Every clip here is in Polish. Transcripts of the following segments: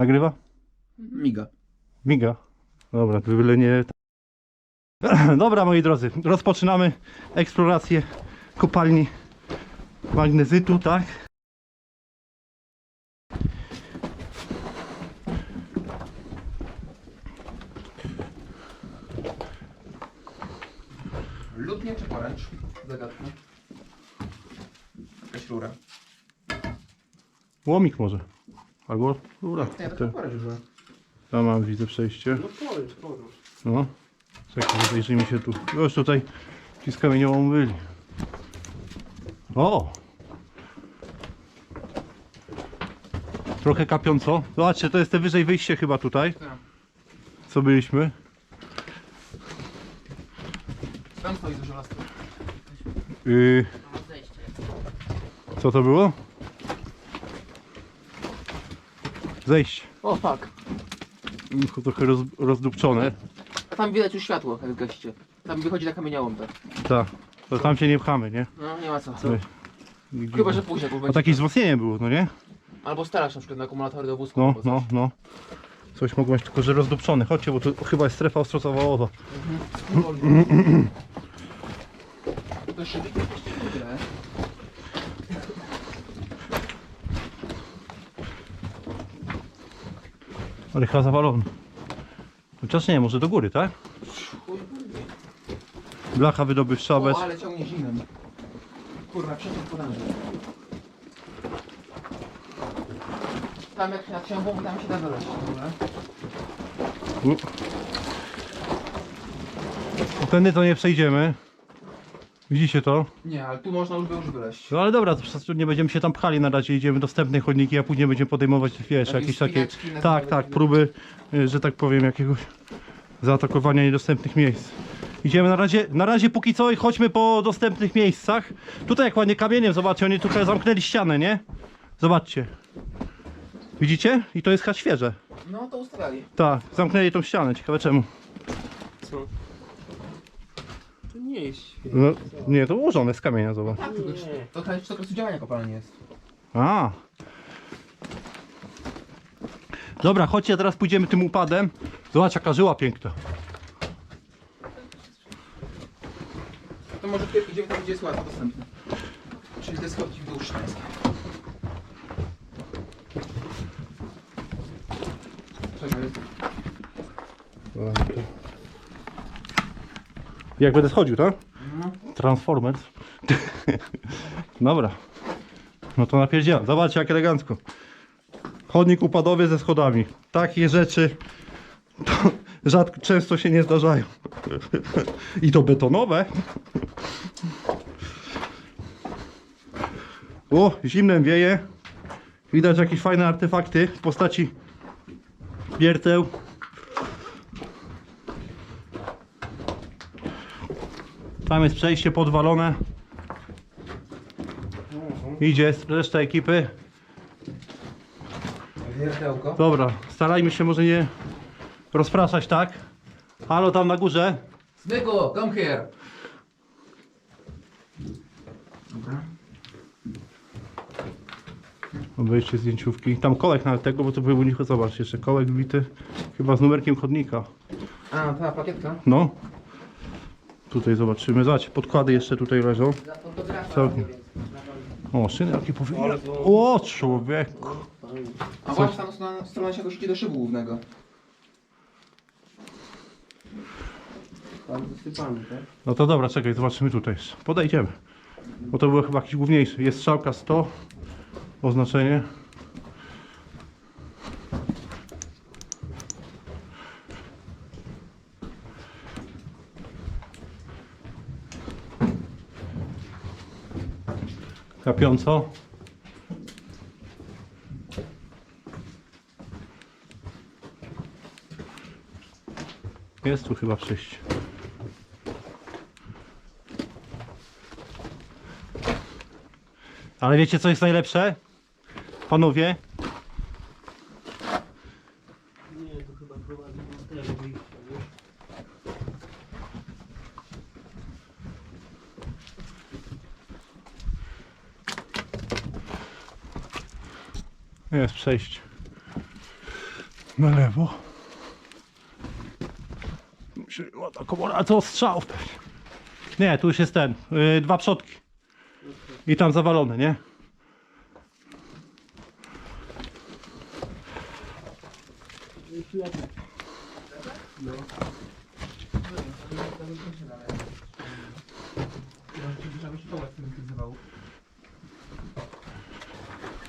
Nagrywa? Miga. Miga. Dobra, to byle nie... Dobra, moi drodzy, rozpoczynamy eksplorację kopalni magnezytu, tak? Lutnie czy poręcz? Zagadka. Jakaś rura. Łomik może. Albo rura. Nie, to Te- chyba. Tam mam, widzę przejście. No poręcz, poręcz. No. Czekaj, zajrzyjmy się tu. Już tutaj ci z kamieniołom byli. O! Trochę kapiąco. Zobaczcie, to jest te wyżej wyjście chyba tutaj, Tak. co byliśmy. Tam stoi dużo lasu. Yy, co to było? Zejście. O fuck. Mm, Trochę roz, rozdupczone. A tam widać już światło, jak gaście. Tam wychodzi na kamieniałą tak. Tak. To tam się nie pchamy, nie? No nie ma co. Nie. Chyba, że później, bo A będzie. takie wzmocnienie było, no nie? Albo starasz na przykład na akumulatory do wózku. No, albo coś. no, no. Coś mogło być tylko, że rozdupczone. Chodźcie, bo tu chyba jest strefa ostrocowałowa. To szyby tyle. Ale chyba zawalony. Chociaż nie, może do góry, tak? Blacha wydobywcza bez... O, ale ciągnie zimem. Kurwa, przeciąg podamy. Tam jak nad księgą, tam się da. Dobra. U. Tędy to nie przejdziemy. Widzicie to? Nie, ale tu można już by już wyleść. No ale dobra, to przecież nie będziemy się tam pchali na razie, idziemy dostępne chodniki, a później będziemy podejmować, wiesz, Jakieś jakieś takie... na Tak, tak, próby, y, że tak powiem, jakiegoś zaatakowania niedostępnych miejsc. Idziemy na razie, na razie póki co i chodźmy po dostępnych miejscach. Tutaj jak ładnie kamieniem, zobaczcie, oni tutaj zamknęli ścianę, nie? Zobaczcie. Widzicie? I to jest chyba świeże. No to ustalali. Tak, zamknęli tą ścianę, ciekawe czemu. Co? To nie jest. No, nie, to ułożone z kamienia, zobacz. Tak, tylko Nie. to to jest okresu działania kopalni jest. A. Dobra, chodźcie, teraz pójdziemy tym upadem. Zobacz jaka żyła piękna. To może idziemy tam, gdzie jest łatwo dostępne. Czyli te schodki w dół sztańskie. Czekaj, Jak będę schodził, tak? no. Transformers. Dobra. No to napierdzielam. Zobaczcie jak elegancko. Chodnik upadowy ze schodami. Takie rzeczy to rzadko, często się nie zdarzają. I to betonowe. O, zimnem wieje. Widać jakieś fajne artefakty w postaci wierteł. Tam jest przejście podwalone. Idzie reszta ekipy. Wiertełko. Dobra, starajmy się może nie rozpraszać, tak? Halo tam na górze. Zbyku, come here. Dobra. Obejście zdjęciówki. Tam kolek nawet tego, bo to był u nich, zobacz, jeszcze kolek wbity. Chyba z numerkiem chodnika. A, ta plakietka. No. Tutaj zobaczymy. Zobacz, podkłady jeszcze tutaj leżą. Całkiem. O, szyny jakie powinny. O, człowieku. A właśnie tam strona, strona się doszli do szybu głównego. Tam wysypany, tak? No to dobra, czekaj, zobaczymy tutaj. Podejdziemy. Bo to był chyba jakiś główniejszy. Jest strzałka 100. Oznaczenie. Kapiąco. Jest tu chyba przejście. Ale wiecie co jest najlepsze? Panowie, Nie, to chyba prowadzi do tego wyjścia, wiesz? Przejście. Na lewo. Myślę, o, ta komora, co strzał pewnie. Nie, tu już jest ten, yy, dwa przodki. I tam zawalone, nie?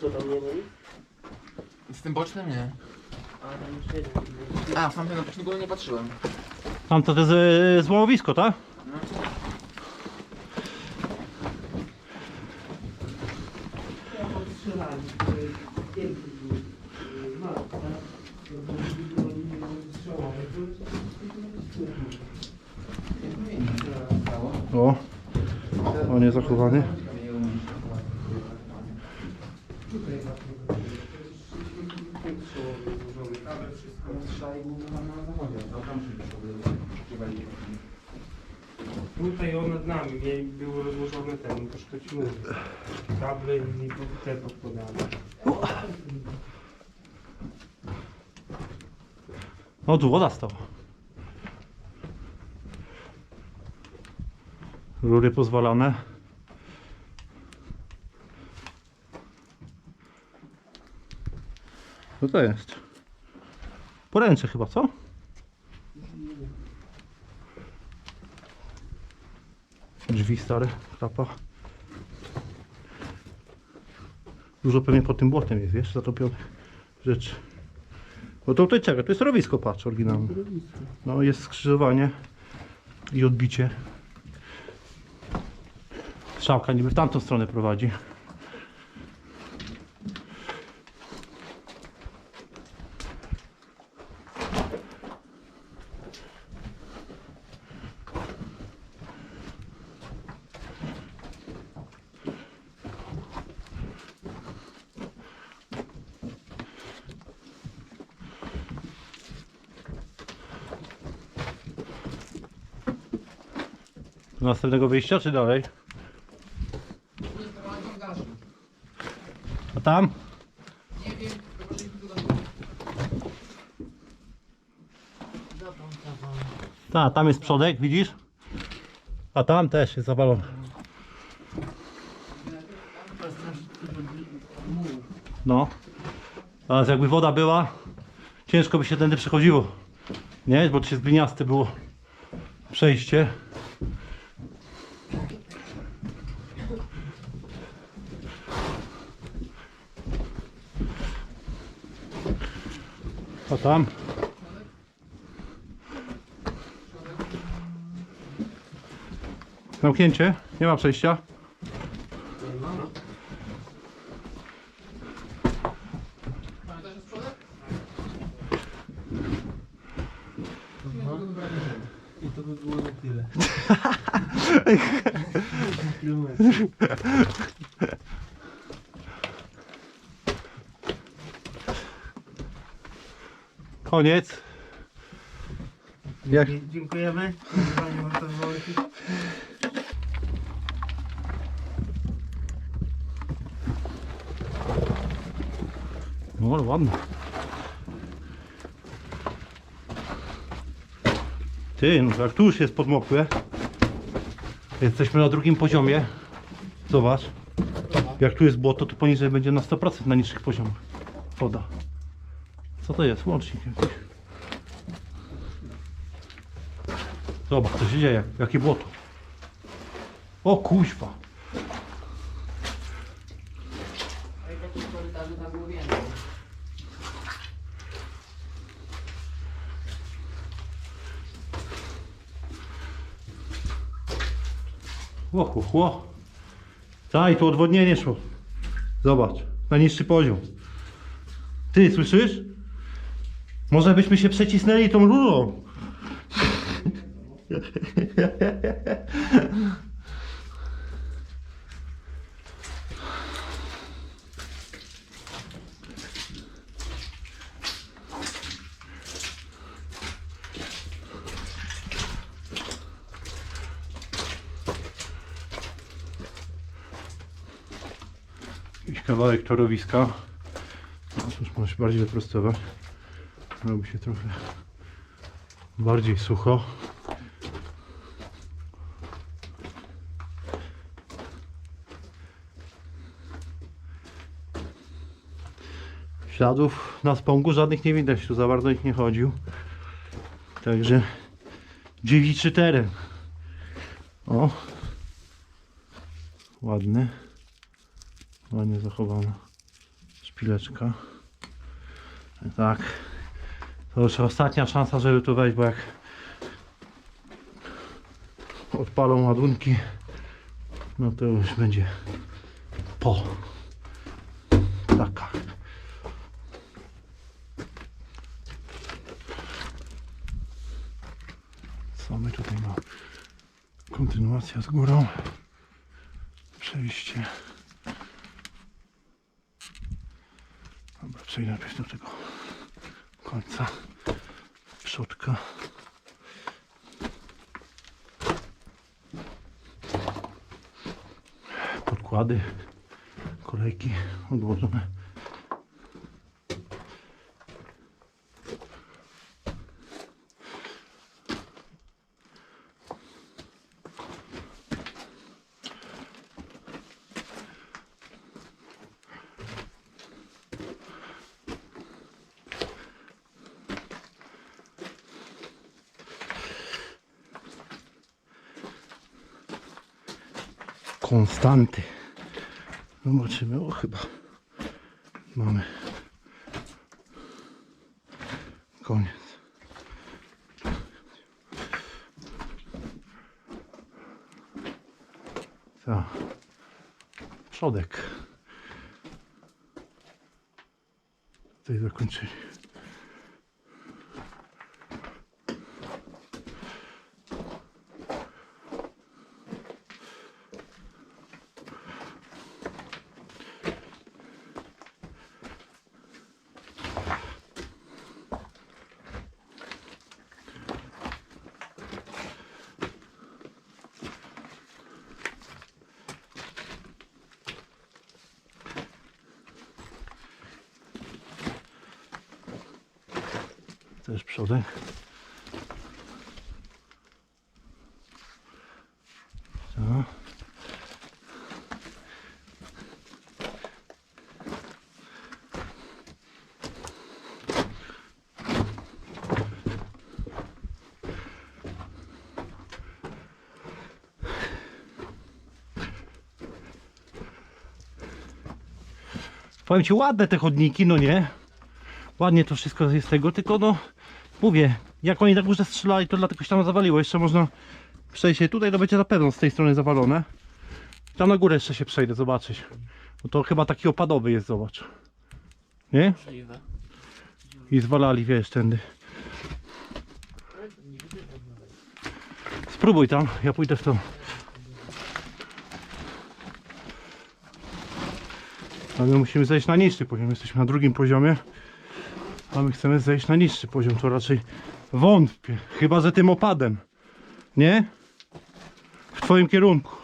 Co tam nie ma nic? Z tym bocznym nie. A w tamtym bocznym go nie patrzyłem. Tam to jest yy, złomowisko, tak? No. O, on jest zachowany. Tutaj on nad nami mieli, były rozłożone ten, śluzy. Kable i te podkładane. O, tu woda stała. Rury pozwalane. Co to jest? Poręcze chyba, co? Drzwi stare, klapa. Dużo pewnie pod tym błotem jest, wiesz, zatopionych rzeczy. Bo to tutaj czeka, to jest rowisko, patrz, oryginalne. No jest skrzyżowanie i odbicie. Strzałka niby w tamtą stronę prowadzi. Następnego wyjścia czy dalej? A tam? Nie wiem, Ta, tam jest przodek, widzisz? A tam też jest zawalony. No. Teraz jakby woda była, ciężko by się tędy przechodziło. Nie, bo się gliniaste było przejście. Tam? Zamknięcie? Nie ma przejścia? I to by było na tyle. Koniec. Jak, Dziękujemy. No ale. Ty, no jak tu już jest podmokłe. Jesteśmy na drugim poziomie. Zobacz. Jak tu jest błoto, to poniżej będzie na 100% na niższych poziomach. Woda. Co to jest? Łącznik jakiś. Zobacz, co się dzieje. Jakie błoto. O kuźwa. Ej, po tym korytarzu tam było więcej. Ło, ło, ło. Tak, tu odwodnienie szło. Zobacz, na niższy poziom. Ty, słyszysz? Może byśmy się przecisnęli tą rurą. Jakiś kawałek torowiska. No, już bardziej wyprostować. Robi się trochę bardziej sucho. Śladów na spągu żadnych nie widać, tu za bardzo ich nie chodził. Także dziewiczy teren. O, ładny, ładnie zachowana szpileczka. Tak, to już ostatnia szansa, żeby tu wejść, bo jak odpalą ładunki, no to już będzie po. Taka. Co my tutaj mamy? Kontynuacja z górą. Przejście. Dobra, przejdę najpierw do tego końca przodka. Podkłady, kolejki odłożone. Konstanty. Zobaczymy, o chyba mamy koniec. Tak. Przodek. Tutaj zakończyli. Też przodek. Tak. Powiem ci ładne te chodniki, no nie? Ładnie to wszystko jest tego, tylko no mówię, jak oni na górze strzelali, to dlatego się tam zawaliło. Jeszcze można przejść się tutaj, to będzie na pewno z tej strony zawalone. Tam na górę jeszcze się przejdę, zobaczyć. Bo to chyba taki opadowy jest, zobacz. Nie? I zwalali, wiesz, tędy. Spróbuj tam, ja pójdę w to. Ale my musimy zejść na niższy poziom. Jesteśmy na drugim poziomie. A my chcemy zejść na niższy poziom. To raczej wątpię. Chyba, że tym opadem. Nie? W twoim kierunku.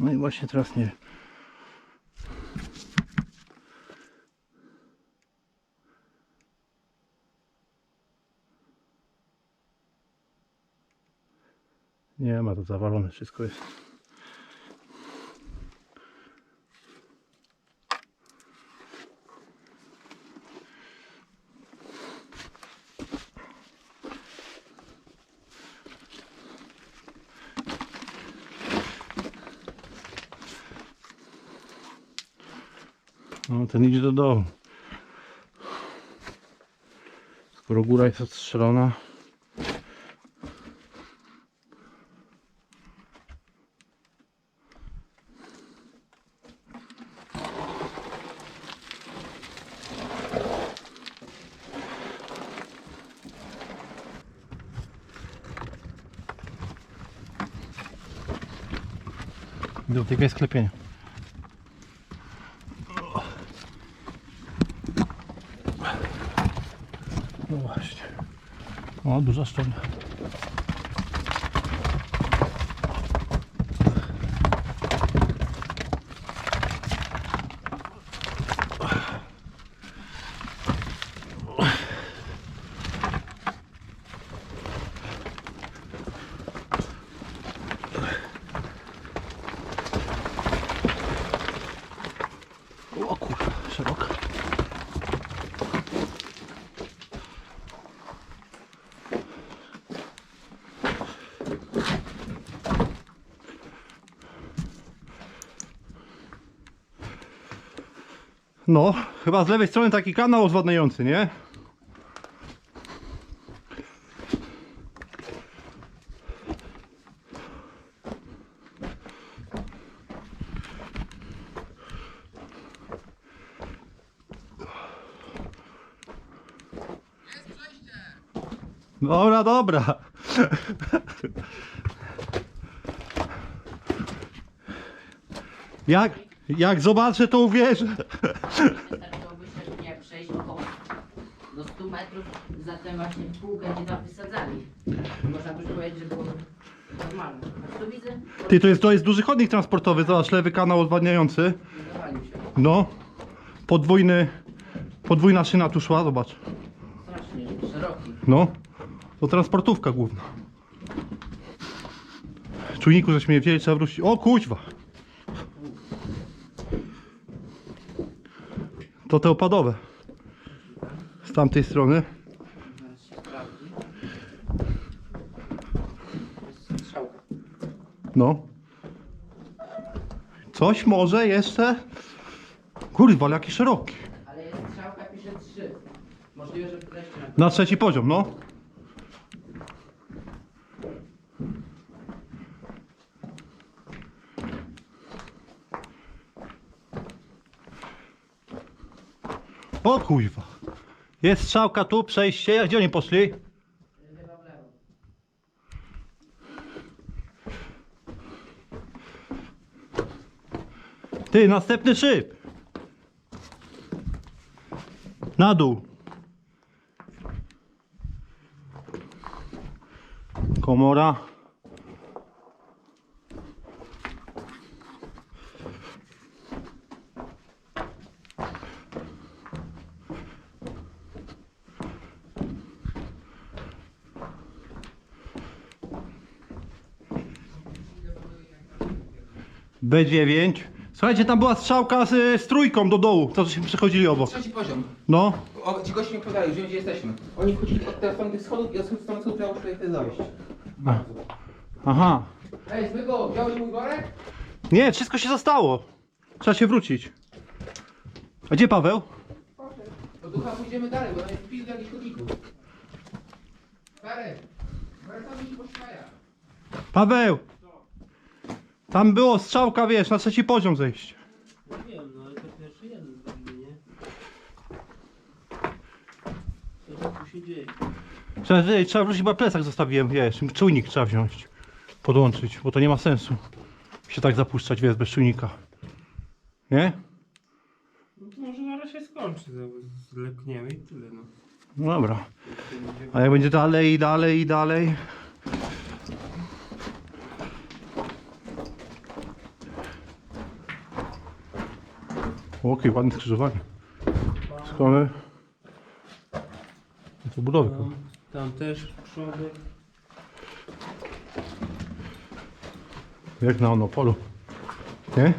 No i właśnie teraz nie. Nie ma to zawalone, wszystko jest. No ten idzie do dołu. Skoro góra jest odstrzelona. Do tego jest sklepienie. No właśnie. O, duża szczelnia. O kurwa, szeroka. No, chyba z lewej strony taki kanał odwadniający, nie? Dobra, dobra. Jak, jak zobaczę, to uwierzę. Wystarczyłoby się nie przejść około do 100 metrów, zatem właśnie półkę nie tam wysadzali. Można by powiedzieć, że było normalne. A tu widzę, Ty, to jest, to jest duży chodnik transportowy, zobacz, lewy kanał odwadniający. No, podwójny, podwójna szyna tu szła, zobacz. Strasznie szeroki. No, to transportówka główna. Czujniku, żeśmy je wzięli, trzeba wrócić. O, kuźwa! To te opadowe. Z tamtej strony. Zaraz się sprawdzi. Jest strzałka. No. Coś może jeszcze? Kurwa, ale jaki szeroki. Ale jest strzałka, pisze 3. Możliwe, że wreszcie na Na trzeci poziom, no. O kuźwa. Jest strzałka tu, przejście. A gdzie oni poszli? chyba w lewo. Ty, następny szyb. Na dół. Komora. B9. Słuchajcie, tam była strzałka z, z trójką do dołu, to żeśmy przechodzili obok. Trzeci poziom. No, O, ci goście mi podają, że gdzie jesteśmy. Oni wchodzili od tej strony tych schodów i od strony schodów miało tutaj wtedy dojść. Bardzo. aha. Ej, Zbygo, wziąłeś mój worek? Nie, wszystko się zostało. Trzeba się wrócić. A gdzie Paweł? Do ducha pójdziemy dalej, bo tam jest pizd jakichś chodników. Stary, wracamy ci po. Paweł! Tam było strzałka, wiesz, na trzeci poziom zejść. No wiem, no ale to pierwszy jeden zrobimy, nie? Co tu się dzieje? Trzeba, trzeba wrócić, bo plecak zostawiłem, wiesz, czujnik trzeba wziąć. Podłączyć, bo to nie ma sensu. Się tak zapuszczać, wiesz, bez czujnika. Nie? No to może zaraz się skończy, to zlekniemy i tyle no. No dobra. A jak będzie dalej i dalej i dalej? O, jakie ładne skrzyżowanie. Strony. To budowy. Tam, tam też przodek. Jak na Onopolu. Nie?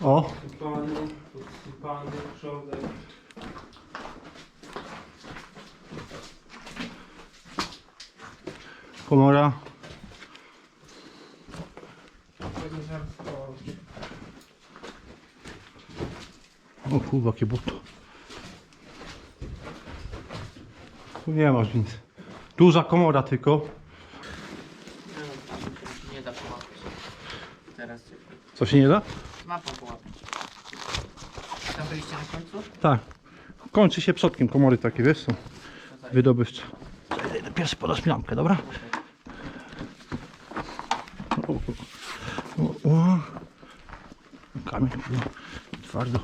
No. O, Podsypany, podsypany przodek. komora. Pewnie zaraz skończy. Kurwa, jakie buto. Tu nie masz nic. Duża komora tylko. Nie da połapać. Teraz Co się nie da? mapa połapać. Tam byliście na końcu? Tak. Kończy się przodkiem komory takie, wiesz zaraz. Wydobywcze. Pierwszy podasz mi lampkę, dobra? O, o, o, o. Kamień no, twardo.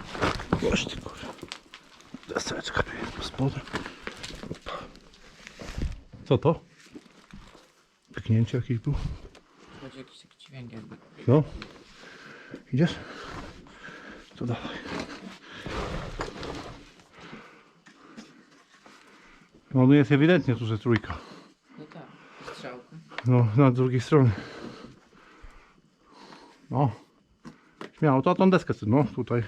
Ty kurwa. Deseczka tu jest pod spodem. Opa. Co to? Pyknięcie jakieś było? Będzie jakiś taki dźwięk jakby. No. Idziesz? To dawaj. No no jest ewidentnie tu, że trójka. No tak, strzałka. No, na drugiej stronie. No. Śmiało, to tą deskę, no tutaj.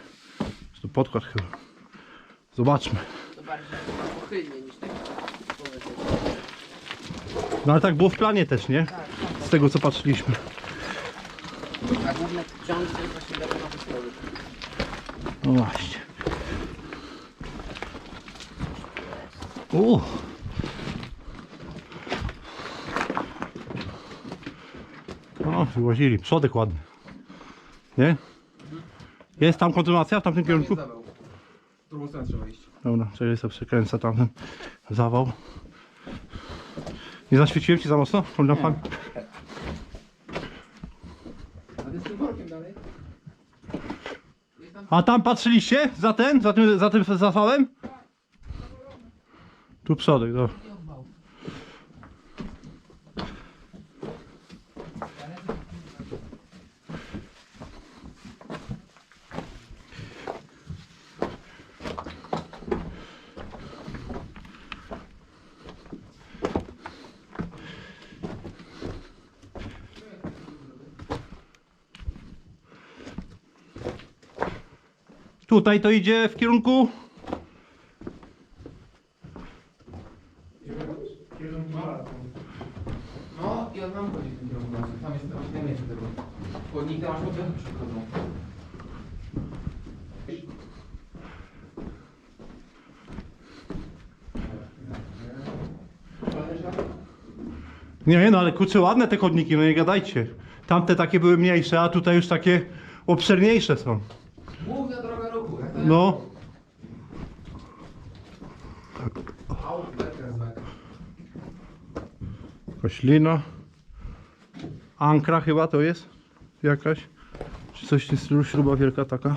Jest to podkład chyba. Zobaczmy. To bardziej pochylnie niż tak. No ale tak było w planie też, nie? Tak, Z tego co patrzyliśmy. A główne ciągi to jest właśnie betonowy. No właśnie. U. No, wyłazili. Przodek ładny. Nie? Jest tam kontynuacja w tamtym kierunku? zawał. W drugą stronę trzeba iść. Dobra, czyli sobie przekręcę tamten zawał. Nie zaświeciłem ci za mocno? Lampami? A ty z tym workiem dalej? A tam patrzyliście? Za ten? Za tym, za tym zawałem? Tu przodek, dobra. Tutaj to idzie w kierunku No i on nam chodzi w tym kierunku. Tam jest tam najmniejszy tego. Chodnik tam aż po brzegu przychodzą. Nie no ale kurczę, ładne te chodniki, no nie gadajcie. Tamte takie były mniejsze, a tutaj już takie obszerniejsze są. Główna droga ruchu. jak to jest? No, roślina. Ankra chyba to jest jakaś. Czy coś w tym stylu, śruba wielka taka.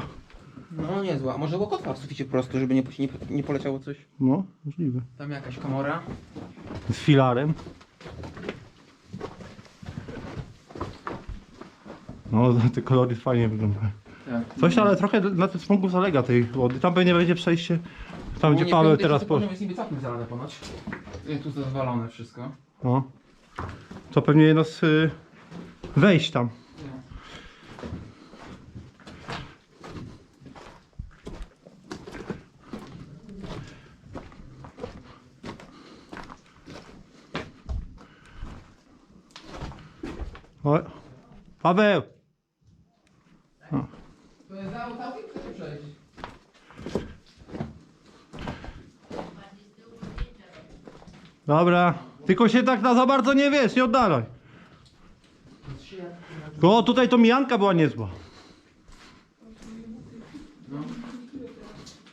No niezła. A może łokotwa w suficie po prostu, żeby nie, nie, nie poleciało coś? No, możliwe. Tam jakaś komora. Z filarem. No, te kolory fajnie wyglądają. Tak. Coś, ale trochę na tym smogu zalega tej wody. Tam pewnie będzie przejście. Tam gdzie Nie, Paweł teraz po... poziom jest niby całkiem zalane ponoć. Jest tu zawalone wszystko. No. To pewnie jedno z y, wejść tam. O, Paweł! To jest za całkiem chce przejść. Dobra. Tylko się tak na za bardzo nie wiesz, nie oddalaj. O, tutaj to mijanka była niezła.